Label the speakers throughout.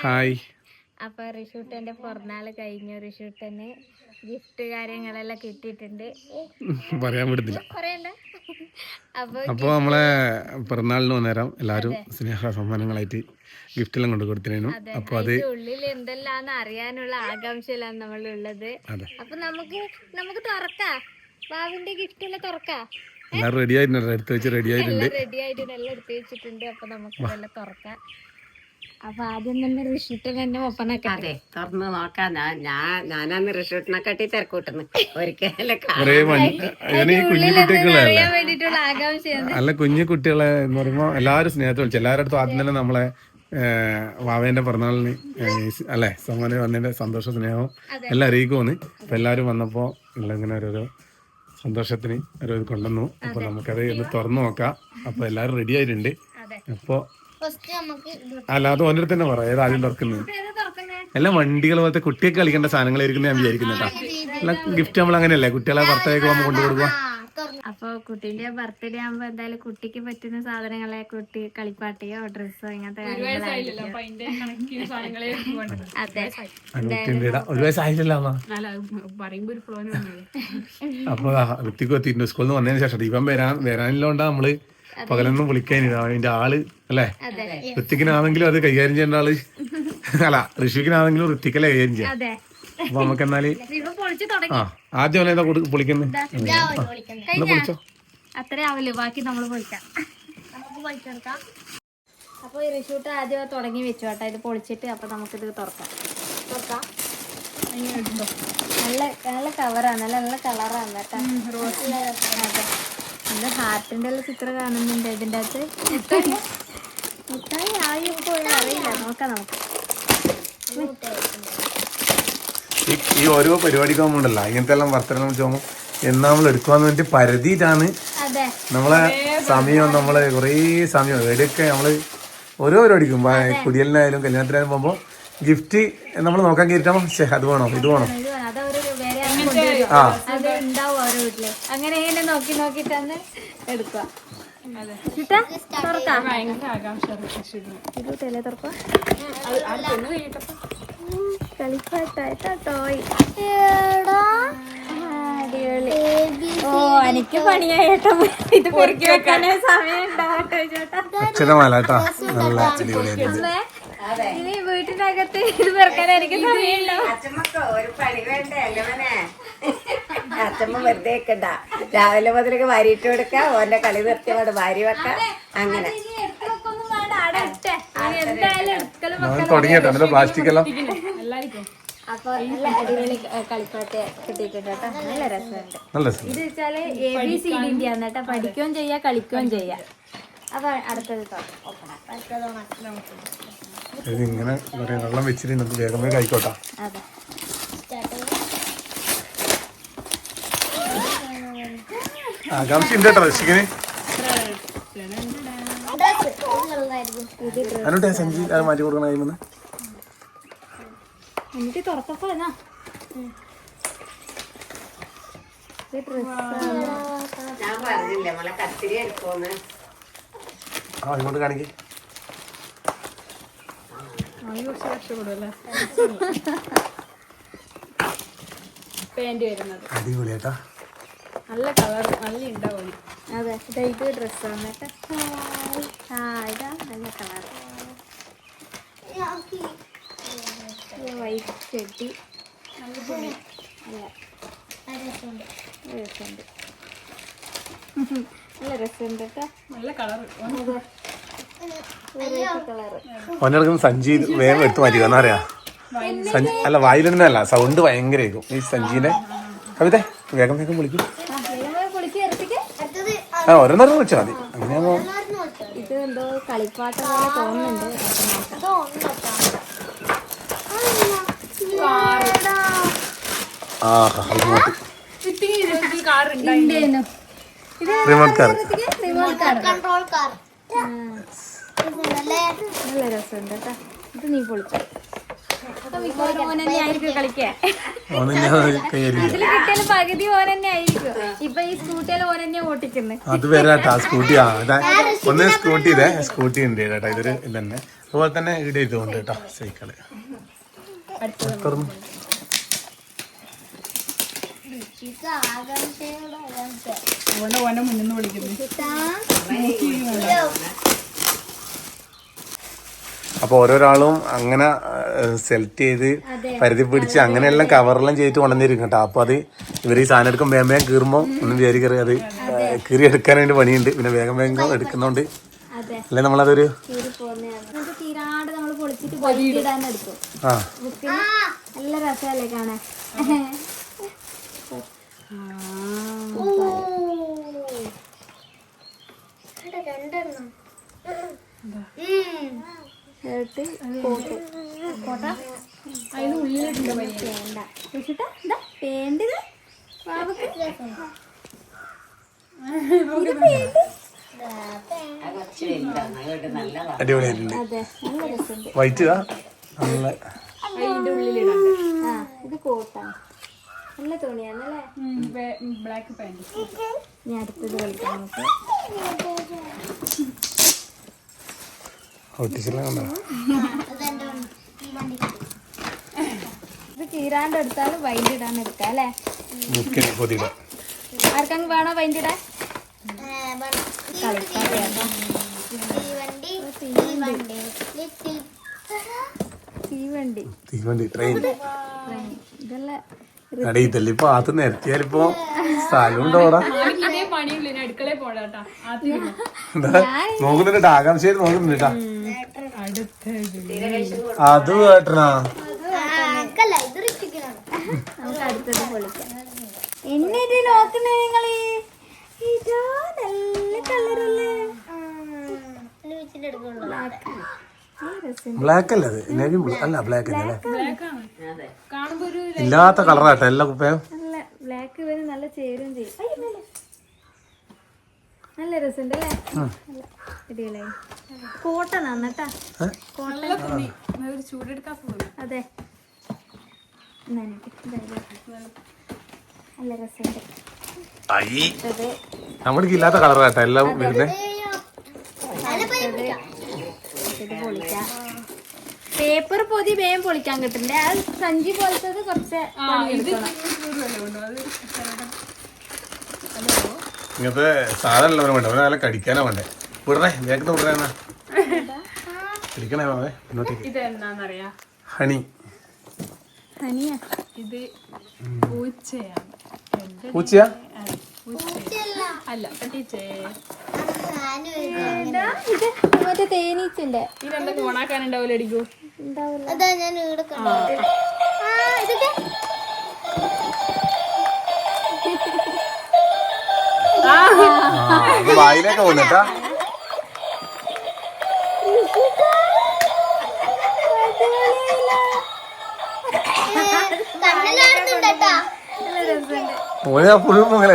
Speaker 1: Hi.
Speaker 2: അപ്പൊ റിഷൂട്ടന്റെ പിറന്നാൾ കഴിഞ്ഞു. റിഷൂട്ടന് ഗിഫ്റ്റ് കാര്യങ്ങളെല്ലാം കിട്ടിയിട്ടുണ്ട്.
Speaker 1: പറയാൻ
Speaker 2: അപ്പൊ
Speaker 1: അപ്പോൾ നമ്മളെ പിറന്നാളിന് വന്നേരം എല്ലാവരും സ്നേഹ സമ്മാനങ്ങളായിട്ട് ഗിഫ്റ്റ് എല്ലാം കൊണ്ട് കൊടുത്തിരുന്നു. അപ്പൊ അത്.
Speaker 2: ഉള്ളിൽ എന്തെല്ലാന്ന് അറിയാനുള്ള ആകാംക്ഷയിലാണ് നമ്മൾ
Speaker 1: ഉള്ളത്
Speaker 2: അപ്പൊ നമുക്ക് നമുക്ക് തുറക്കാം. ബാബിന്റെ ഗിഫ്റ്റ് എല്ലാം തുറക്കാം.
Speaker 1: എല്ലാവരും റെഡി ആയിട്ടുണ്ട്. എടുത്ത് വെച്ച് റെഡി ആയിട്ടുണ്ട്.
Speaker 2: എല്ലാം റെഡി എല്ലാം എടുത്തു വെച്ചിട്ടുണ്ട്. അപ്പൊ നമുക്ക് തുറക്കാം. അപ്പൊ ആദ്യം തന്നെ റിഷൂട്ടിൽ തന്നെ ഒപ്പനൊക്കെ
Speaker 3: അതെ തുറന്ന് നോക്കാം. ഞാൻ ഞാൻ ഞാനന്ന് റിഷൂട്ടിനെ കട്ടി തിരക്കൂട്ടുന്നു. ഒരിക്കലും
Speaker 1: അല്ല കുഞ്ഞു കുട്ടികളെ എന്ന് പറയുമ്പോ എല്ലാവരും സ്നേഹത്തിൽ വിളിച്ചു. എല്ലാവരുടെ അടുത്തും ആദ്യം തന്നെ നമ്മളെ വാവേന്റെ പിറന്നാളിന് അല്ലെ സമ്മാനം വന്നതിന്റെ സന്തോഷ സ്നേഹവും എല്ലാം അറിയിക്കുമെന്ന്. അപ്പൊ എല്ലാവരും വന്നപ്പോ ഇങ്ങനെ ഓരോരോ സന്തോഷത്തിന് ഓരോ ഇത് കൊണ്ടുവന്നു. അപ്പൊ നമുക്കത് ഒന്ന് തുറന്നു നോക്കാം. അപ്പൊ എല്ലാവരും റെഡി ആയിട്ടുണ്ട്.
Speaker 2: അതെ.
Speaker 1: അപ്പൊ
Speaker 2: ഫസ്റ്റ് നമുക്ക്
Speaker 1: അല്ല അത് ഓന്റെ അടുത്ത് തന്നെ പറയാം ഏത് ആദ്യം തുറക്കുന്നത് എല്ലാം വണ്ടികൾ പോലത്തെ കുട്ടിയൊക്കെ കളിക്കേണ്ട സാധനങ്ങളായിരിക്കും ഞാൻ വിചാരിക്കുന്നത് അല്ല ഗിഫ്റ്റ് നമ്മൾ അങ്ങനെയല്ലേ? കുട്ടികളെ ബർത്ത്ഡേക്ക് പോകുമ്പോൾ കൊണ്ടു കൊടുക്കുക
Speaker 2: അപ്പൊ കുട്ടീന്റെ ബർത്ത്ഡേ ആകുമ്പോ എന്തായാലും കുട്ടിക്ക് പറ്റുന്ന സാധനങ്ങളെ കുട്ടി കളിപ്പാട്ടിയോ ഡ്രസ്സോ ഇങ്ങനത്തെ. അതെ.
Speaker 1: ഒരു വയസ്സായില്ലല്ലോ അപ്പൊ ഋത്തിക്ക് എത്തിയിട്ടുണ്ട്. സ്കൂളിൽ നിന്ന് വന്നതിന് ശേഷം ഇവൻ വരാൻ വരാനില്ലോണ്ടാ നമ്മൾ പകലൊന്നും വിളിക്കാനില്ല അതിന്റെ ആൾ അല്ലേ? ഋത്തിക്കിനാണെങ്കിലും അത് കൈകാര്യം ചെയ്യേണ്ട ആൾ. അല്ല ഋഷിക്കിനാണെങ്കിലും ഋത്തിക്കല്ലേ കൈകാര്യം ചെയ്യാം.
Speaker 2: അതെ.
Speaker 1: അപ്പൊ നമുക്ക് എന്നാൽ
Speaker 2: ഇപ്പൊ പൊളിച്ചു തുടങ്ങി.
Speaker 1: ആ ആദ്യം അവനെ കൊടു- പൊളിക്കുന്നത് എന്നാ പൊളിച്ചോ?
Speaker 2: അത്രേ ആവില്ല ബാക്കി നമ്മൾ പൊളിക്കാം. നമുക്ക് പൊളിച്ചെടുക്കാം. അപ്പൊ ഈ റിഷൂട്ട് ആദ്യം തുടങ്ങി വെച്ചു കേട്ടോ. ഇത് പൊളിച്ചിട്ട് അപ്പൊ നമുക്കിത് തുറക്കാം. തുറക്കാം. നല്ല നല്ല കവറാണ് നല്ല നല്ല കളറാണ് കേട്ടോ. നല്ല ഹാർട്ടിന്റെ എല്ലാം ചിത്രം കാണുന്നുണ്ട്. ഇതിന്റെ അകത്ത് മുട്ടായി ആയി പോയില്ല അറിയില്ല. നോക്കാം നമുക്ക്.
Speaker 1: ഈ- ഓരോ പരിപാടിക്ക് പോകുമ്പോണ്ടല്ലോ ഇങ്ങനത്തെ എല്ലാം വർത്തനം ചോമോ എന്നാ നമ്മൾ എടുക്കുവാന്ന് വേണ്ടി പരതിയിട്ടാണ് നമ്മളെ സമയം നമ്മൾ കുറേ സമയം എവിടെയൊക്കെ നമ്മൾ ഓരോ പരിപാടിക്കും. കുടിയലിനായാലും കല്യാണത്തിനായാലും പോകുമ്പോൾ ഗിഫ്റ്റ് നമ്മൾ നോക്കാൻ കയറ്റാമോ അത് വേണോ? ഇത് വേണോ
Speaker 2: ഇത് വേണം. അതവര് വേറെ ആരും കൊണ്ടുവരും.
Speaker 1: ആ.
Speaker 2: അത് ഉണ്ടാവും ഓരോ വീട്ടിൽ. അങ്ങനെ ഇങ്ങനെ നോക്കി നോക്കിട്ടാണ് എടുക്കുക. ഓ എനിക്ക് പണിയായിട്ടോ ഇത് പൊറുക്കി വെക്കാനേ സമയം ഉണ്ടാവട്ടെ ചേട്ടാ
Speaker 1: അക്ഷരമാല കേട്ടാ നല്ല അടിപൊളിയായിരുന്നു
Speaker 2: ഇനി വീട്ടിനകത്ത് ഇത്
Speaker 3: അച്ഛമ്മക്ക് ഒരു പണി വേണ്ടേ അല്ലവനെ അച്ഛമ്മ വെറുതെ വെക്കണ്ട രാവിലെ മുതലൊക്കെ വാരിയിട്ട് കൊടുക്ക ഓന്റെ കളി നിർത്തിയോട് വാരി വെക്ക. അങ്ങനെ.
Speaker 1: തുടങ്ങിയിട്ടോ പ്ലാസ്റ്റിക് എല്ലാം.
Speaker 2: അപ്പൊ നല്ല അടിപൊളി ക- കളിപ്പാട്ട് കിട്ടിയിട്ടുണ്ട് കേട്ടോ. നല്ല രസമുണ്ട്. ഇത് വെച്ചാൽ എ ബി സി ഡിന്റെ ആണ് കേട്ടോ. പഠിക്കുകയും ചെയ്യാം കളിക്കുകയും ചെയ്യാം. അപ്പൊ അടുത്തത് ഓപ്പൺ
Speaker 1: ഇത് ഇങ്ങനെ പറയാ വെള്ളം വെച്ചിട്ട് നമുക്ക് വേഗം വേഗം ആയിക്കോട്ടെ.
Speaker 2: അതെ.
Speaker 1: ആകാംക്ഷ ഉണ്ട് കേട്ടോ രക്ഷിക്കന് അതിനോട്ട് സഞ്ചി അത് മാറ്റി കൊടുക്കണ കഴിയുമ്പോൾ
Speaker 2: എനിക്ക് തുറക്കപ്പോ എന്നാ?
Speaker 3: ഞാൻ പറഞ്ഞില്ലേ നമ്മളെ കത്തിരി എടുക്കുമെന്ന്
Speaker 1: ആ ഇങ്ങോട്ട് കാണിക്കേ. അടിപൊളി കേട്ടാ
Speaker 2: അതെ ഇതാ ഇത് ഡ്രസ്സാണ് കേട്ടോ. ആ ഇതാ നല്ല കളർ. വൈറ്റ് ചെട്ടി. നല്ല രസമുണ്ട് കേട്ടോ. നല്ല കളർ. കളറ്
Speaker 1: സഞ്ജീത് വേഗം എടുത്ത് മാറ്റി എന്നാ അറിയാ? സഞ്ജി അല്ല വായിലൊന്നല്ല സൗണ്ട് ഭയങ്കരമായിരിക്കും ഈ സഞ്ജീനെ കവിത വേഗം വേഗം വിളിക്കും. ആ ഓരോന്നോരം വിളിച്ചാൽ മതി. അങ്ങനെയാകുമ്പോ
Speaker 2: ഇത് എന്തോ കളിപ്പാട്ടം പോലെ തോന്നുന്നുണ്ട്
Speaker 1: ആ remote remote car
Speaker 2: remote car നല്ല രസമുണ്ട് കേട്ടോ. ഇത് നീ പൊളിച്ചു. പകുതി ആയിരിക്കും. ഇപ്പൊ ഈ സ്കൂട്ടിയിൽ ഓൻ തന്നെ ഓട്ടിക്കുന്നത്
Speaker 1: അത് വരാട്ടാ സ്കൂട്ടി ആ ഒന്ന് സ്കൂട്ടി ഇതേ സ്കൂട്ടി ഉണ്ട് കേട്ടോ. ഇതൊരു ഇതന്നെ. അതുപോലെ തന്നെ ഇവിടെ ഇതുകൊണ്ട് കേട്ടോ സൈക്കിൾ.
Speaker 4: അതുകൊണ്ട് ഓനെ മുന്നിൽ വിളിക്കുന്നു.
Speaker 1: അപ്പൊ ഓരോരാളും അങ്ങനെ സെലക്ട് ചെയ്ത് പരിധി പിടിച്ച് അങ്ങനെയെല്ലാം കവറെല്ലാം ചെയ്തിട്ട് കൊണ്ടുവന്നിരിക്കും കേട്ടോ. അപ്പൊ അത് ഇവർ ഈ സാധനം എടുക്കും വേഗം വേഗം കീറുമ്പോൾ ഒന്നും വിചാരി കയറി അത് കീറി എടുക്കാൻ വേണ്ടി പണിയുണ്ട്. പിന്നെ വേഗം വേഗം എടുക്കുന്നോണ്ട്.
Speaker 2: അതെ.
Speaker 1: അല്ലെ നമ്മളതൊരു ആ.
Speaker 2: നല്ല രസമല്ലേ കാണാൻ?
Speaker 1: അടിപൊളിയായിട്ടുണ്ട്.
Speaker 2: അതെ നല്ല രസമുണ്ട്.
Speaker 1: വൈറ്റ് ഇതാ? നല്ല
Speaker 4: അതിന്റെ ഉള്ളിലിടണ്ട്.
Speaker 2: ആ ഇത് കോട്ടാണ്. നല്ല തുണിയാണല്ലേ?
Speaker 4: ബ്ലാക്ക് പാന്റ്
Speaker 2: ഞാൻ അടുത്തത് കളിക്കാം ഇത് കീറാണ്ട് എടുത്താലും വൈൻഡ് ഇടാൻ എടുക്കാം അല്ലേ? ആർക്കെങ്കിലും വേണോ വൈൻഡ് ഇടാൻ? തീവണ്ടി
Speaker 1: തീവണ്ടി ട്രെയിൻ.
Speaker 2: ഇതെല്ലാം?
Speaker 1: അടി ഇതല്ലേ ഇപ്പൊ ആത്ത് നിരത്തിയാലിപ്പോ സ്ഥലം ഉണ്ടോടാ
Speaker 4: ഇതേ പണിയില്ല ഇനി പോടാട്ടാ ആദ്യം
Speaker 1: എന്താ? നോക്കുന്നുണ്ട് ആകാംക്ഷയിൽ നോക്കുന്നുണ്ട് അത് കേട്ടണാ
Speaker 2: നമുക്ക് അടുത്തത് പൊളിക്കാം എന്നെ നോക്കുന്നേ നിങ്ങൾ? ഇതാ നല്ല കളറല്ലേ?
Speaker 1: ബ്ലാക്ക് അല്ലേ അല്ല ബ്ലാക്ക് അല്ലേ
Speaker 4: ബ്ലാക്ക് ആണ് കാണുമ്പോ ഒരു
Speaker 1: ഇല്ലാത്ത കളറാട്ടോ എല്ലാ കുപ്പയും.
Speaker 2: നല്ല ബ്ലാക്ക് ഇവന് നല്ല ചേരും ചെയ്യും. രസമുണ്ട് അല്ലേ? കോട്ട.
Speaker 4: ചൂടെടുക്കാൻ
Speaker 2: അതെ. നല്ല രസമുണ്ട്.
Speaker 1: നമ്മൾക്ക് ഇല്ലാത്ത കളറാട്ടോ എല്ലാം വരുന്നേ.
Speaker 2: ഇത് പൊളിക്കാം. പേപ്പർ പൊതി വേഗം പൊളിക്കാൻ കിട്ടുന്നുണ്ട് ആ സഞ്ചി പോലത്തത് കുറച്ച്
Speaker 4: അത്
Speaker 1: ഇങ്ങനത്തെ സാധനം വേണ്ട. അവനെ നല്ല കടിക്കാനാ വേണ്ടേ. വിടണേ വേഗത്തെ വിടണേ കടിക്കണേ മാവേ മുന്നോട്ടേക്ക്
Speaker 4: ഇത് എന്താന്നറിയാ
Speaker 1: ഹണി.
Speaker 2: ഹണിയാ?
Speaker 4: ഇത് പൂച്ചയാണ് എന്റെ
Speaker 1: പൂച്ചയാ?
Speaker 4: അല്ല ടീച്ചേ.
Speaker 2: മറ്റേ തേനീച്ചന്റെ.
Speaker 4: ഇതെന്തൊക്കെ ഓണാക്കാനുണ്ടാവില്ല അടിക്കൂ?
Speaker 5: അതാ ഞാൻ ഇവിടെ
Speaker 1: വായിലേക്ക് പോകുന്നേട്ടാ ഓനെ ഫുൾ മുങ്ങല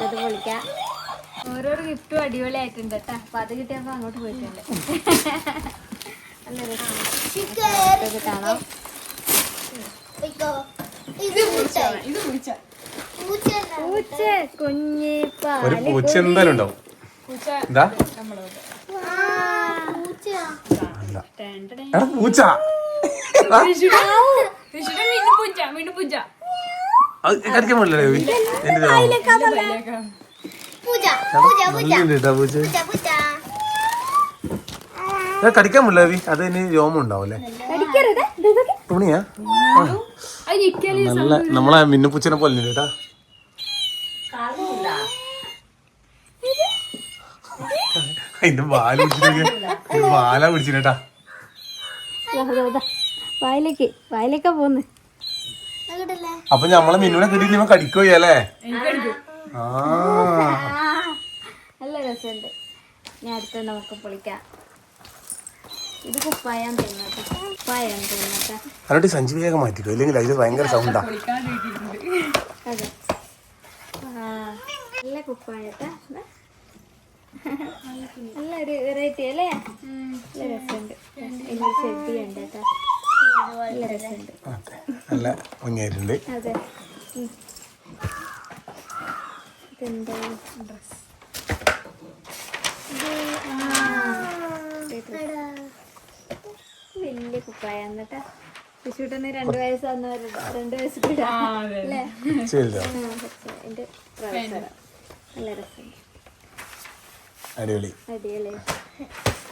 Speaker 2: അടുത്തത് പൊളിക്കാം ഓരോരോ ഗിഫ്റ്റും അടിപൊളിയായിട്ടുണ്ട് കേട്ടോ. അപ്പൊ അത് കിട്ടിയപ്പോ അങ്ങോട്ട് പോയിട്ടുണ്ട്. നല്ല കാണാം.
Speaker 5: ഇത് പൂച്ച
Speaker 2: കുഞ്ഞിപ്പ
Speaker 1: ഒരു പൂച്ച എന്തായാലും ഉണ്ടാവും.
Speaker 4: പൂച്ച
Speaker 1: എന്താ? പൂച്ച.
Speaker 4: പൂച്ച പൂച്ച.
Speaker 1: കടിക്കാൻ രവി എന്റെ കടിക്കാൻ പറ്റില്ല രവി അത് ഇനി രോമം ഉണ്ടാവും അല്ലേ?
Speaker 2: കടിക്കരുത്. ഇത് ഇതൊക്കെ.
Speaker 1: തുണിയാ? നല്ല നമ്മളെ മിന്നുപൂച്ചനെ പോലെ കേട്ടാ അതിന്റെ വാല പിടിച്ചിട്ട് വാല പിടിച്ചിട്ടാ.
Speaker 2: വായിലേക്ക് വായിലേക്കാ പോന്ന്
Speaker 1: അപ്പൊ നമ്മളെ മിന്നുനെ കിട്ടിയിട്ട് ഇവൻ കടിക്കോ അല്ലേ
Speaker 2: നല്ല രസമുണ്ട്. ഞാൻ അടുത്ത നമുക്ക് പൊളിക്കാം. ഇത് കുപ്പായം തോന്നട്ടെ
Speaker 1: സഞ്ചി വേഗം മാറ്റിക്കോ. ഇല്ലെങ്കിൽ അതിൽ ഭയങ്കര സൗണ്ടാ
Speaker 2: അതെ. നല്ല കുപ്പായത്തെ. നല്ലൊരു വെറൈറ്റി അല്ലേ? നല്ല രസമുണ്ട്. ചെടി ഉണ്ട് കേട്ടോ.
Speaker 1: അതെ നല്ല ഭംഗിയായിട്ടുണ്ട്.
Speaker 2: അതെ. ഇതെന്താ? വലിയ കുപ്പായ എന്നിട്ടാ. വിഷുട്ടന് രണ്ട് വയസ്സ് വന്നവരുണ്ട് രണ്ട് വയസ്സ് കൂടെ. അല്ലേ?
Speaker 1: ശരി
Speaker 2: ആ, പക്ഷേ എന്റെ നല്ല രസം
Speaker 1: അടിപൊളി.
Speaker 2: അടിയല്ലേ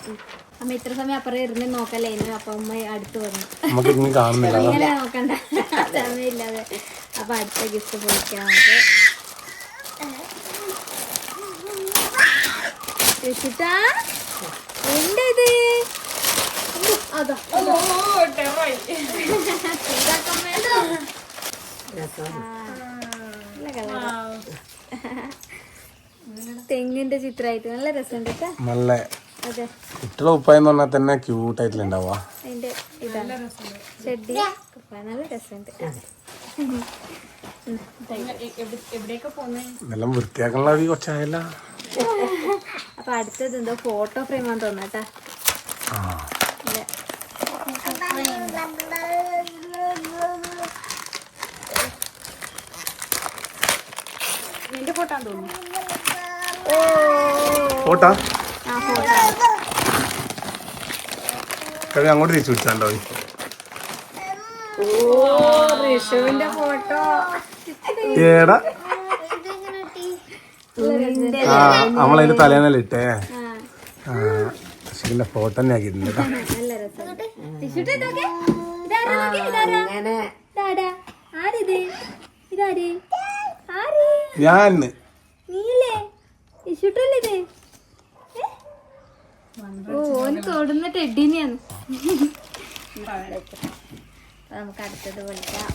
Speaker 2: ഉം. അമ്മ ഇത്ര സമയം അപ്പുറം ഇരുന്ന് നോക്കല്ലേ? ഇന്ന് അപ്പൊ അമ്മ അടുത്ത് വന്നു.
Speaker 1: നമുക്ക് കാണുന്നില്ല.
Speaker 2: ഇങ്ങനെ നോക്കണ്ട. സമയമില്ലാതെ. അപ്പൊ അടുത്ത ഗിഫ്റ്റ് പൊളിക്കാം നമുക്ക്. രക്ഷിതാ എന്താ ഇത്? ഉം, അതാ. തെങ്ങിന്റെ ചിത്രമായിട്ട് നല്ല രസമുണ്ട് കേട്ടോ.
Speaker 1: നല്ല
Speaker 2: അതെ.
Speaker 1: കുട്ടികളെ ഉപ്പായെന്ന് പറഞ്ഞാൽ തന്നെ ക്യൂട്ടായിട്ടില്ല ഉണ്ടാവുക.
Speaker 2: അതിന്റെ ഇതാണ്. ചെടി. നല്ല രസമുണ്ട്.
Speaker 1: ഇതെല്ലാം വൃത്തിയാക്കാനുള്ള ഒരു കൊച്ചായല്ല.
Speaker 2: അപ്പൊ അടുത്തത് എന്തോ ഫോട്ടോ ഫ്രെയിം ആണെന്ന് തോന്നട്ടാ
Speaker 4: നിന്റെ ഫോട്ടോ തോന്നുന്നു.
Speaker 1: ഫോട്ടോ? കവി അങ്ങോട്ട് തിരിച്ചു വിളിച്ചാണ്ടോ
Speaker 2: ഋഷുവിന്റെ ഫോട്ടോ.
Speaker 1: ഏടാ?
Speaker 5: ഇതെങ്ങനെ
Speaker 1: ആ നമ്മളതിന്റെ തലേന്നല്ലേ ഇട്ടേ.
Speaker 2: ആ
Speaker 1: ഫോട്ടോ തന്നെ ആക്കിയിട്ടുണ്ട് കേട്ടോ.
Speaker 2: ഓ ഓന് തൊടുന്ന ടെഡിനെയാണ്. നമുക്ക് അടുത്തത് വിളിക്കാം.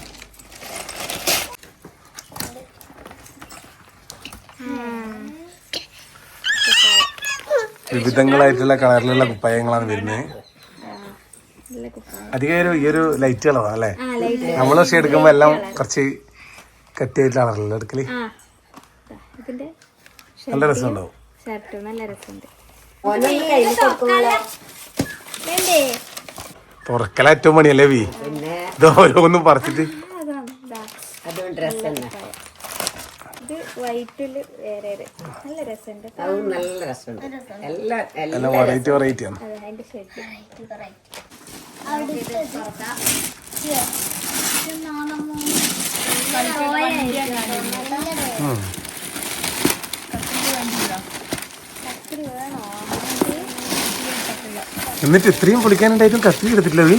Speaker 1: വിവിധങ്ങളായിട്ടുള്ള കളറിലുള്ള കുപ്പായങ്ങളാണ് വരുന്നത് അധികം ഈ ഒരു ലൈറ്റ് കളറാണ് അല്ലേ? നമ്മൾ പക്ഷെ എടുക്കുമ്പോ എല്ലാം കുറച്ച് കട്ടിയായിട്ടുള്ള കളറല്ലേ
Speaker 2: എടുക്കൽ.
Speaker 1: നല്ല രസമുണ്ടാവും.
Speaker 2: ഷർട്ട് നല്ല രസമുണ്ട്.
Speaker 1: തുറക്കല ഏറ്റവും പണിയല്ലേ വി? ഇത് ഓരോന്നും പറിച്ചിട്ട്.
Speaker 2: നല്ല അതാണ് ഇതാ
Speaker 3: അതും ഡ്രസ് തന്നെ
Speaker 2: ഇത് വൈറ്റിൽ വേറെ ഒരു നല്ല രസമുണ്ട്
Speaker 3: അതും നല്ല രസമുണ്ട് എല്ലാ എല്ലാ
Speaker 1: എല്ലാം വെറൈറ്റി വെറൈറ്റി ആണ്
Speaker 2: അതെ അതിന്റെ ഷർട്ട്
Speaker 1: ഉം. എന്നിട്ട് ഇത്രയും പൊളിക്കാനുണ്ടായിട്ടും കത്തി എടുത്തിട്ടില്ല വി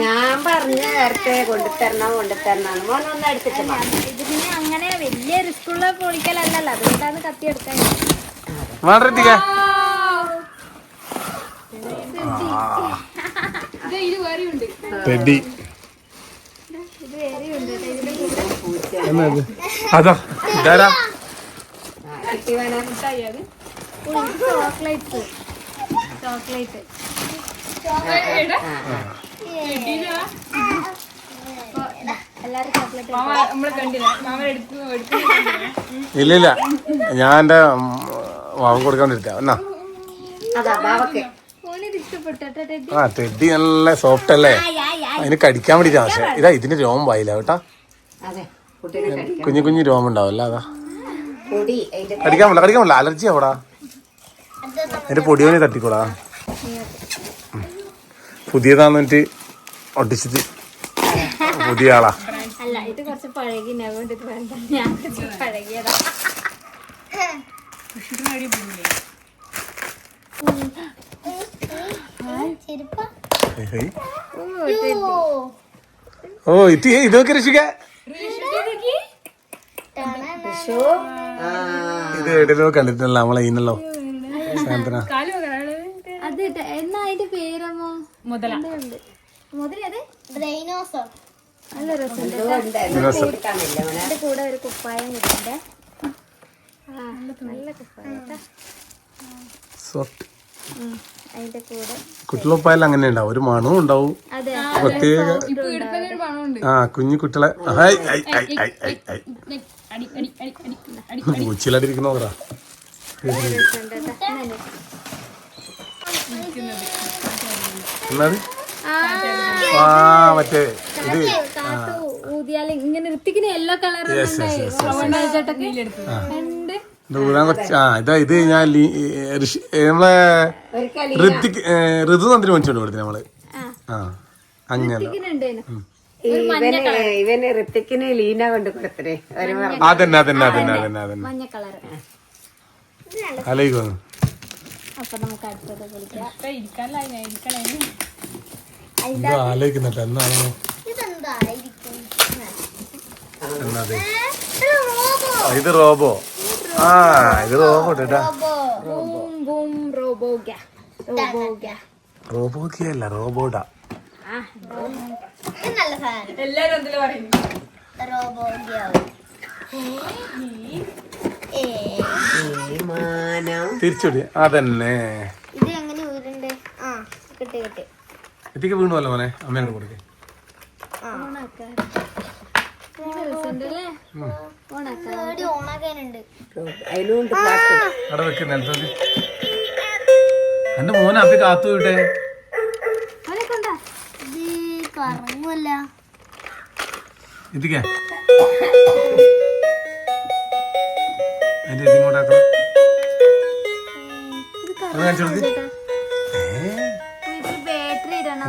Speaker 3: ഞാൻ പറഞ്ഞ നേരത്തെ കൊണ്ടുതരണം കൊണ്ടുതരണം മോനൊന്ന് എടുത്തിട്ട് വാ.
Speaker 2: ഇത് പിന്നെ അങ്ങനെ വലിയ റിസ്ക്കുള്ള പൊളിക്കലല്ലല്ലോ. അതുകൊണ്ടാണ് കത്തി എടുക്കാൻ
Speaker 1: ടെഡി അതാ ഇതാരാ?
Speaker 2: ചോക്ലേറ്റ്. ചോക്ലേറ്റ്. എല്ലാരും ചോക്ലേറ്റ്
Speaker 4: മാമ നമ്മൾ കണ്ടില്ല മാമ എടുത്തു എടുത്തു
Speaker 1: ഇല്ല ഇല്ല ഞാൻ എന്റെ വാങ്ങി കൊടുക്കാണ്ടിരിക്കാം എന്നാ ആ ടെഡി നല്ല സോഫ്റ്റ് അല്ലേ? അതിന് കടിക്കാൻ വേണ്ടിട്ടാ പക്ഷെ. ഇതാ ഇതിന് രോമം വായില്ല കേട്ടാ.
Speaker 3: അതെ കുട്ടീനെ കടിക്കാം
Speaker 1: കുഞ്ഞു കുഞ്ഞു രോമം ഉണ്ടാവില്ല അതാ. കടിക്കാൻ പറ്റില്ല കടിക്കാൻ പറ്റില്ല അലർജി ആവടാ എന്റെ പൊടിയോനെ തട്ടിക്കൂടാ. പുതിയതാന്ന് പറഞ്ഞിട്ട് ഒട്ടിച്ചിട്ട്. പുതിയ ആളാ.
Speaker 2: അല്ല ഇത് കുറച്ച് അതുകൊണ്ട് ഇത് വേണ്ട. ഞാൻ കുറച്ച് പഴകിയതാ. ഓ
Speaker 1: ഇത് ഇതൊക്കെ രക്ഷിക്ക. ഇത് എവിടെയോ നമ്മളെ ഇന്നല്ലോ
Speaker 2: അത് എന്നാ അതിന്റെ പേരമ്മോ?
Speaker 4: മുതല.
Speaker 2: ഉണ്ട് മുതലേ അത്?
Speaker 5: ഡൈനോസർ
Speaker 2: നല്ല രസമുണ്ട്
Speaker 3: ഉണ്ട്. എടുക്കാനില്ല മോനെ.
Speaker 2: അതിന്റെ കൂടെ ഒരു കുപ്പായം കിട്ടണ്ടേ നല്ല കുപ്പായം
Speaker 1: കുട്ടികളൊപ്പായാലും അങ്ങനെ ഉണ്ടാവും. ഒരു മണവും ഉണ്ടാവും. പ്രത്യേക ആ കുഞ്ഞു കുട്ടികളെ ഹായ് എന്നത്
Speaker 2: ആ.
Speaker 1: ആ മറ്റേ ഇത്.
Speaker 2: ഊത് ഊതിയാൽ ഇങ്ങനെ ഋത്തിക്കിന് യെല്ലോ കളർ ചേട്ടൊക്കെ ഉണ്ട്
Speaker 1: ഇത് ഊരാൻ കുറച്ച് ആ ഇതാ ഇത് ഞാൻ ലീ- ഋഷി നമ്മളെ ഋത്തിക്ക് ഏ, ഋതു തന്ത്രി മേടിച്ചോണ്ട് കൊടുത്തു നമ്മൾ. ആ. അങ്ങനെ.
Speaker 3: ഇവന് ഇവന് ഋത്തിക്കിന് ലീന കൊണ്ട് കൊടുത്തേ ഒരു
Speaker 1: അതന്നെ അതന്നെ അതന്നെ അതന്നെ. അതന്നെ
Speaker 2: മഞ്ഞ കളർ അപ്പൊ നമുക്ക് അടുത്തത്
Speaker 1: എന്തോ ആലോചിക്കുന്നുണ്ട് എന്നാണ്
Speaker 5: ഇതെന്തായിരിക്കും
Speaker 1: എന്നത്
Speaker 5: ഇത് റോബോ.
Speaker 1: ആ, ഇത് റോബോ. ആ ഇത് റോബോ കേട്ടാ റോബോക്കിയല്ല റോബോട്ടാ
Speaker 4: എല്ലാരും എന്തിലും പറയുന്നു
Speaker 5: ഏ
Speaker 3: മാനം
Speaker 1: തിരിച്ചുടി. അതന്നെ.
Speaker 5: ഇത് എങ്ങനെ ഊരുണ്ട് ആ കിട്ടി കിട്ടി.
Speaker 1: എത്തിക്ക് വീണുവല്ലോ മോനെ? അമ്മേനോട് കൊടുക്കേ. അവിടെ വെക്ക് നിലത്തോട്ട് എന്റെ മോനെ അപ്പി കാത്തു വിട്ടെ
Speaker 2: പറഞ്ഞല്ല കൊണ്ടാ.
Speaker 5: ഇത് കറങ്ങുമല്ല
Speaker 1: എത്തിക്കേ അതിന്റെ ഇത് ഇങ്ങോട്ടാക്കണം. അത് കാണിച്ചു കൊടുക്ക്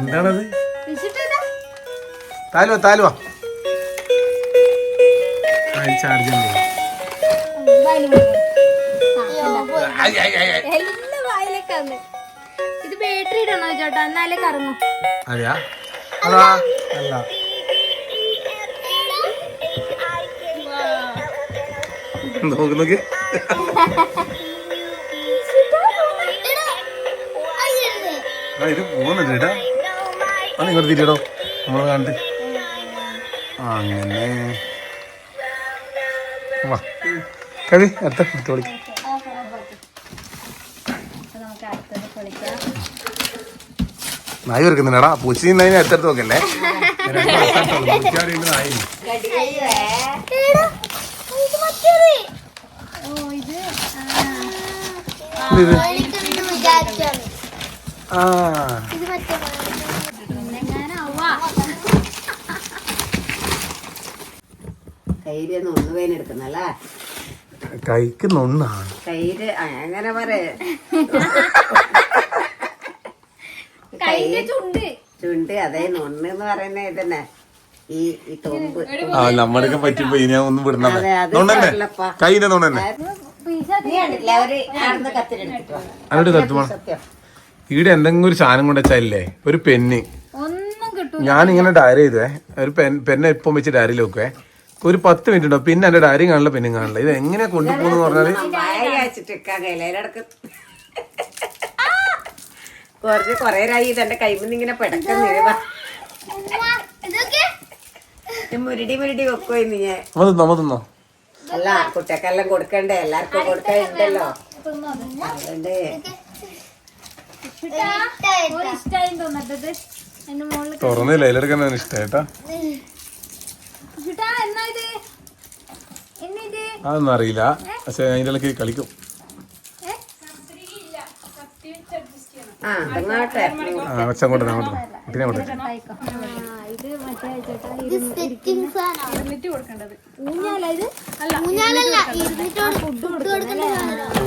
Speaker 1: എന്താണത്? താലുവാ താലുവാ. ചാർജ്
Speaker 2: ഇത് ബാറ്ററി ഇടണോ ചേട്ടാ? എന്നാലേ കറങ്ങും.
Speaker 1: അതെയാ? അതാ അല്ല. നോക്ക് നോക്ക് ആ ഇത് പോകുന്നുണ്ട് ചേട്ടാ അത് ഇങ്ങോട്ട് തിരിയടോ. നമ്മൾ കണ്ട്. അങ്ങനെ. വാ. കഴി അടുത്ത അടുത്ത് വിളിക്കാം. നായി വെറുക്കുന്നുണ്ടാ പൂച്ചി നിന്നതിന് അടുത്തടുത്ത് നോക്കല്ലേ നായി
Speaker 2: ഓ ഇത്
Speaker 1: ഇത് ഇത്.
Speaker 5: വിചാരിച്ചാണ്
Speaker 1: ആ.
Speaker 3: കയ്യിൽ നൊന്നുവേനെടുക്കുന്നല്ലേ
Speaker 1: കൈക്ക് നൊണ്ണാണ്
Speaker 3: കയ്യിൽ അങ്ങനെ പറയേ
Speaker 2: കൈന്റെ ചുണ്ട്.
Speaker 3: ചുണ്ട് അതേ നൊണ്ണ് എന്ന് പറയുന്നത് ഇതന്നെ. ഈ ഈ തൊമ്പ്.
Speaker 1: ആ പറ്റിപ്പോ ഇനി ഞാൻ ഒന്നും
Speaker 3: വിടണല്ലേ
Speaker 1: കൈന്റെ നൊണ്ണന്നെ. അങ്ങോട്ട്
Speaker 3: സത്യം.
Speaker 1: ഈടെ എന്തെങ്കിലും ഒരു സാധനം കൊണ്ട് വെച്ചാലേ ഒരു പെന്ന്. ഞാൻ ഇങ്ങനെ ഡയറി ചെയ്തേ ഒരു പെൻ പെന്നെ ഇപ്പം വെച്ച് ഡയറിയിൽ വെക്കുവേ. ഒരു പത്ത് മിനിറ്റ് ഉണ്ടോ? പിന്നെ എന്റെ ഡയറി കാണില്ല പെന്നും കാണില്ല ഇത് എങ്ങനെ കൊണ്ടുപോകുന്നു
Speaker 3: പറഞ്ഞാൽ കുറച്ച് കൊറേ രായി ഇതെന്റെ കൈമിന്ന് ഇങ്ങനെ പിടക്കുന്നിരുവാ മുരടി മുരടി വെക്കുവായിരുന്നു ഞാൻ.
Speaker 1: നമ്മ തിന്നോ നമ്മ തിന്നോ
Speaker 3: അല്ല കുട്ടികൾക്കെല്ലാം കൊടുക്കണ്ടേ? എല്ലാവർക്കും കൊടുക്കണ്ടല്ലോ അതുകൊണ്ട്
Speaker 2: ഒരു ഇഷ്ടായി തോന്നട്ടത്. എന്റെ മോളിൽ
Speaker 1: തുറന്നില്ല? അതിലെടുക്കാൻ ഇഷ്ടമായിട്ടാ
Speaker 2: ചുട്ടാ എന്നാ ഇത്? എന്നാ ഇത്?
Speaker 1: അതൊന്നും അറിയില്ല. പക്ഷെ അതിന്റെ ഇടയ്ക്ക് കളിക്കും?
Speaker 3: ആ അങ്ങോട്ടെ
Speaker 1: ആ പക്ഷെ അങ്ങോട്ട്. അങ്ങോട്ട് കുട്ടീനെ അങ്ങോട്ട് ഓ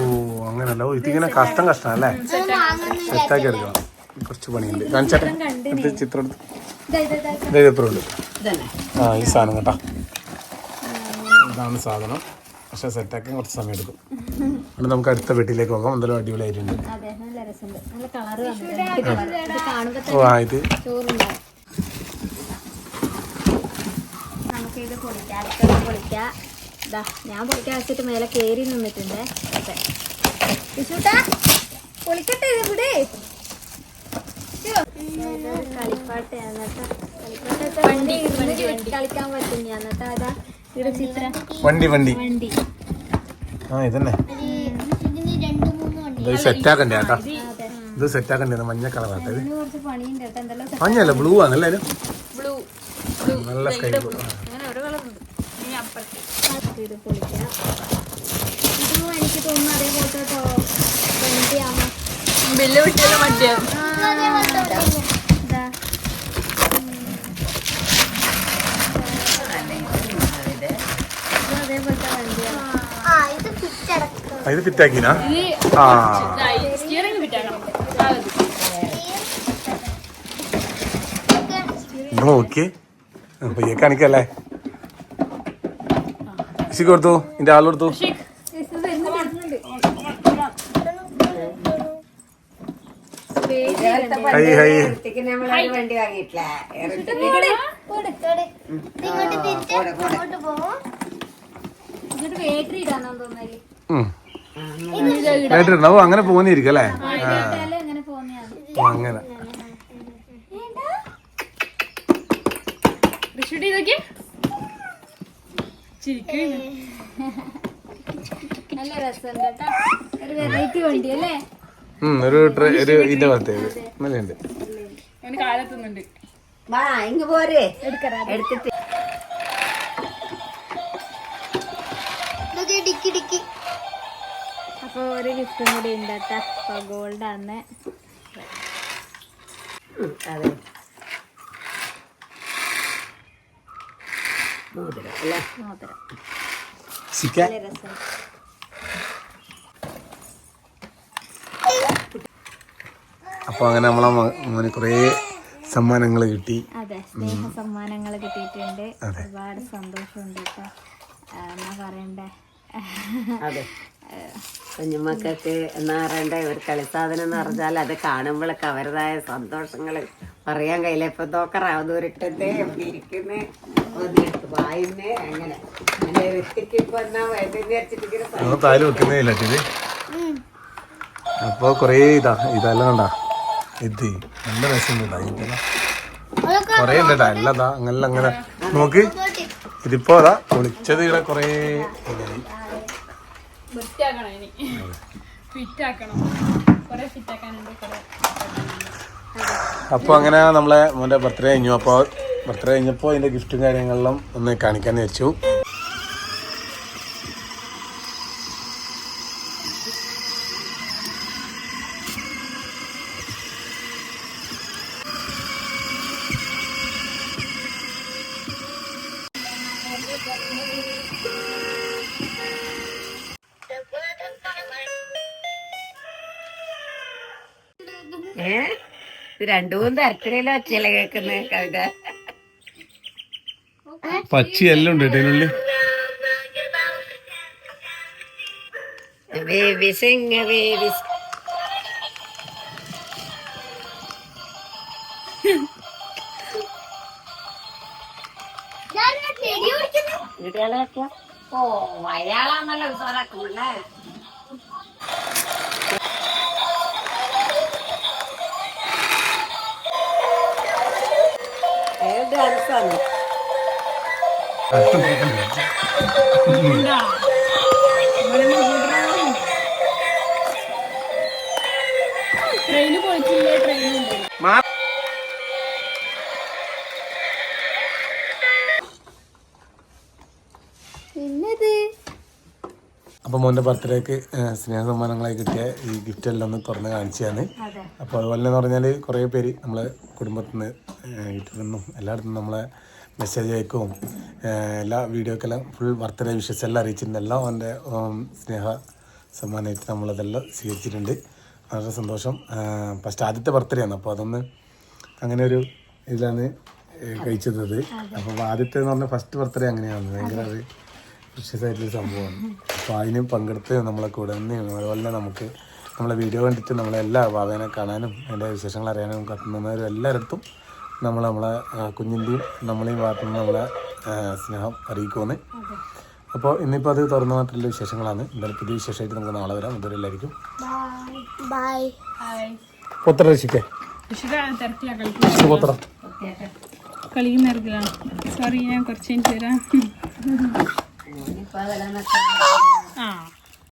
Speaker 1: അങ്ങനല്ല. ഓ ഇതിങ്ങനെ കഷ്ടം കഷ്ടം അല്ലേ? സെറ്റാക്കി എടുക്കണം. കുറച്ച് പണിയുണ്ട്. കാണിച്ചാട്ടെ. എടുത്ത് ചിത്രം എടുത്ത്.
Speaker 2: ഇതാ ഇതാ ഇതാ
Speaker 1: ഇതേ. ഇപ്പുറം ഉണ്ട് ആ ഈ സാധനം കേട്ടാ. ഇതാണ് സാധനം. പക്ഷെ സെറ്റാക്കാൻ കുറച്ച് സമയം എടുക്കും. അതുകൊണ്ട് നമുക്ക് അടുത്ത വീട്ടിലേക്ക് പോകാം. എന്തായാലും അടിപൊളിയായിട്ടുണ്ട്. ഓ ആ ഇത്.
Speaker 2: ചോറുണ്ടാവും പൊളിക്കുക അടുത്തത് പൊളിക്കാം. ഇതാ ഞാൻ പൊളിക്കാൻ വെച്ചിട്ട് മേലെ കയറി നിന്നിട്ടുണ്ട്. അതെ വിഷുട്ടാ പൊളിക്കട്ടെ ഇത് ഇവിടെ കളിപ്പാട്ട് കളിപ്പാട്ടൊക്കെ വണ്ടി വണ്ടി കളിക്കാൻ പറ്റും ഞാൻ എന്നിട്ട് അതാ ഇവിടെ ചിത്രം.
Speaker 1: വണ്ടി വണ്ടി.
Speaker 2: വണ്ടി.
Speaker 1: ആ ഇതന്നെ.
Speaker 5: ഇതിന് രണ്ട് മൂന്ന് വണ്ടി
Speaker 1: ഇത് സെറ്റാക്കണ്ടേ കേട്ടാ?
Speaker 2: അതെ.
Speaker 1: ഇത് സെറ്റാക്കണ്ടേ? മഞ്ഞ കളറാട്ടെ മഞ്ഞല്ല ബ്ലൂ ആണ് അല്ലേ
Speaker 4: ബ്ലൂ.
Speaker 1: നല്ല സ്കൈ ബ്ലൂ.
Speaker 2: ഇത് പൊളിക്കാം ഇതും എനിക്ക് തോന്നുന്നു അതേപോലത്തെ വണ്ടിയാണ്?
Speaker 4: ബില്ല് വിട്ടാലും വണ്ടിയാണ്
Speaker 2: അതേപോലത്തെ വണ്ടിയാണ്
Speaker 1: ഇത് ഫിറ്റാക്കിനാ? ആ.
Speaker 4: നിങ്ങൾ
Speaker 1: ഓക്കെ പയ്യെ കാണിക്കല്ലേ ഇശി കൊടുത്തു. ഇതിന്റെ ആൾ കൊടുത്തു. Hi hi.
Speaker 3: വണ്ടി വാങ്ങിയിട്ടില്ല.
Speaker 1: അങ്ങനെ പോന്നിരിക്കും അല്ലേ?
Speaker 2: അങ്ങനെ
Speaker 4: ഇതൊക്കെ? ചിരിക്കുന്നു
Speaker 2: നല്ല രസമുണ്ട് കേട്ടോ. ഒരു വെറൈറ്റി വണ്ടി അല്ലേ?
Speaker 1: ഒരു ഒരു ഇതിന്റെ പ്രത്യേകത നല്ലുണ്ട്
Speaker 4: അവന് കാലെത്തുന്നുണ്ട്.
Speaker 3: വാ ഇങ്ങ് പോരെ. എടുത്തിട്ട്.
Speaker 5: Dicky dicky.
Speaker 2: അപ്പൊ ഒരു ഗിഫ്റ്റും കൂടി ഉണ്ട് കേട്ടോ. അപ്പൊ ഗോൾഡ് ആണ്.
Speaker 3: അതെ. മോതിരം അല്ലേ
Speaker 2: മോതിരം നല്ല രസം
Speaker 1: അപ്പൊ അങ്ങനെ നമ്മളെ അങ്ങനെ മോന് കുറേ സമ്മാനങ്ങൾ കിട്ടി.
Speaker 2: അതെ സ്നേഹ സമ്മാനങ്ങൾ കിട്ടിയിട്ടുണ്ട്. ഒരുപാട് സന്തോഷമുണ്ട് കേട്ടോ. എന്നാ പറയണ്ടേ?
Speaker 3: അതെ. കുഞ്ഞുമക്കൾക്ക് എന്നാ പറയണ്ടേ ഒരു കളിസാധനം എന്ന് പറഞ്ഞാൽ അത് കാണുമ്പോഴൊക്കെ അവരുടേതായ സന്തോഷങ്ങൾ പറയാൻ കഴിയില്ല. ഇപ്പൊ നോക്കറ ദൂരിട്ടത് എവിടെ ഇരിക്കുന്നേ? ഒന്നെടുത്ത് വായുന്നേ അങ്ങനെ. അങ്ങനെ ഋത്തിക്ക് ഇപ്പൊ എന്നാ വേണ്ടെന്ന്
Speaker 1: താൽ വെക്കുന്നേ ഇല്ല ഇത് അപ്പൊ കൊറേ ഇതാ ഇതല്ല കണ്ടാ. ഇത് നല്ല രസമുണ്ട് ഇതെല്ലാം കൊറേ ഉണ്ട് അല്ലതാ അങ്ങനെ അങ്ങനെ. നോക്ക്. ഇതിപ്പോ അതാ പൊളിച്ചത് ഇവിടെ കൊറേ
Speaker 4: ഫിറ്റാക്കണം ഫിറ്റാക്കണം കൊറേ ഫിറ്റാക്കാനുണ്ട് കുറെ.
Speaker 1: അപ്പൊ അങ്ങനെ നമ്മളെ മോന്റെ ബർത്ത്ഡേ കഴിഞ്ഞു. അപ്പൊ ബർത്ത്ഡേ കഴിഞ്ഞപ്പോ അതിന്റെ ഗിഫ്റ്റും കാര്യങ്ങളിലും ഒന്ന് കാണിക്കാൻ വെച്ചു.
Speaker 3: രണ്ടു മൂന്ന് അച്ചല ഒച്ചയല്ലേ കേൾക്കുന്ന കവിത.
Speaker 1: പച്ചി എല്ലാം ഉണ്ട് ഇതിനുള്ളിൽ
Speaker 3: ബേബി സിംഗ് ബേബി ഓ അയാളാണല്ലോ ഉസാറാക്കുമല്ലേ ഡാൻസാണ്.
Speaker 4: ട്രെയിന് പോയിട്ടില്ലേ ട്രെയിനുണ്ട്
Speaker 2: പിന്നത്?
Speaker 1: അപ്പൊ മോന്റെ ബർത്ത്ഡേക്ക് സ്നേഹ സമ്മാനങ്ങളായി കിട്ടിയ ഈ ഗിഫ്റ്റ് എല്ലാം ഒന്ന് തുറന്ന് കാണിച്ചതാണ്.
Speaker 2: അപ്പൊ
Speaker 1: അപ്പോൾ അതുപോലെ എന്ന് പറഞ്ഞാൽ കുറേ പേര് നമ്മളെ കുടുംബത്തിൽ നിന്ന് യൂട്യൂബിൽ നിന്നും എല്ലായിടത്തും നമ്മളെ മെസ്സേജ് അയക്കും എല്ലാ വീഡിയോക്കെല്ലാം ഫുൾ ബർത്ത്ഡേ വിഷസ് എല്ലാം അറിയിച്ചിട്ടുണ്ട് എല്ലാം അവന്റെ സ്നേഹ സമ്മാനമായിട്ട് നമ്മളതെല്ലാം സ്വീകരിച്ചിട്ടുണ്ട്. വളരെ സന്തോഷം. ഫസ്റ്റ് ആദ്യത്തെ ബർത്ത്ഡേ ആണ്. അപ്പോൾ അതൊന്ന് അങ്ങനെ ഒരു ഇതിലാണ് കഴിച്ചത്. അപ്പോൾ ആദ്യത്തെ എന്ന് പറഞ്ഞാൽ ഫസ്റ്റ് ബർത്ത്ഡേ അങ്ങനെയാണ്. ഭയങ്കര ഒരു പ്രഷ്യസായിട്ടുള്ള സംഭവമാണ്. അപ്പോൾ അതിന് പങ്കെടുത്ത് നമ്മളെ കൂടെ നിന്ന് അതുപോലെ നമുക്ക് നമ്മളെ വീഡിയോ കണ്ടിട്ട് നമ്മളെല്ലാ ഭാവേനെ കാണാനും അതിന്റെ വിശേഷങ്ങൾ അറിയാനും കത്തുന്നവരും എല്ലായിടത്തും നമ്മൾ നമ്മളെ കുഞ്ഞിന്റെയും നമ്മളെയും ഭാഗത്തു നിന്ന് നമ്മളെ സ്നേഹം അറിയിക്കുമെന്ന്. അപ്പോൾ ഇന്നിപ്പോൾ അത് തുറന്നു മാത്രമുള്ള വിശേഷങ്ങളാണ്. എന്തായാലും പുതിയ വിശേഷമായിട്ട് നമുക്ക് നാളെ വരാം. അതുവരെ
Speaker 5: എല്ലാവർക്കും
Speaker 4: ഹായ്
Speaker 1: പൊത്തറ രക്ഷിക്കേ പൊത്തറ.
Speaker 4: കളിക്കുന്ന തിരക്കിലാണ് സോറി ഞാൻ കുറച്ച്
Speaker 3: കഴിഞ്ഞ് തരാം
Speaker 4: ആ.